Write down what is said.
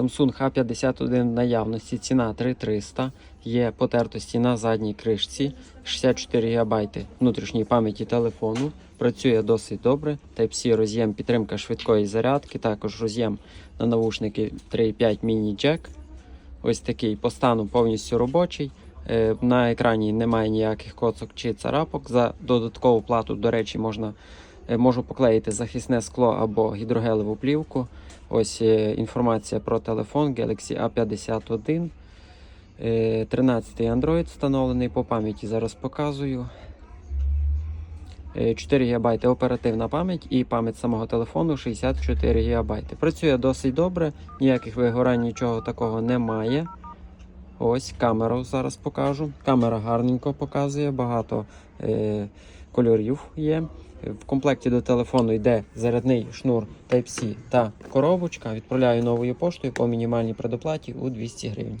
Samsung H51 в наявності, ціна 3300, є потертості на задній кришці, 64 ГБ внутрішньої пам'яті телефону, працює досить добре. Type-C роз'єм підтримка швидкої зарядки, також роз'єм на навушники 3.5 міні-джек. Ось такий по стану повністю робочий. Е, На екрані немає ніяких коцок чи царапок. За додаткову плату, до речі, можна, можу поклеїти захисне скло або гідрогелеву плівку. Ось е, інформація про телефон Galaxy A51. Е, 13 Android встановлений по пам'яті. Зараз показую. Е, 4 ГБ оперативна пам'ять і пам'ять самого телефону 64 ГБ. Працює досить добре, ніяких вигорань, нічого такого немає. Ось камеру зараз покажу. Камера гарненько показує, багато е, кольорів є. В комплекті до телефону йде зарядний шнур Type-C та коробочка. Відправляю новою поштою по мінімальній предоплаті у 200 гривень.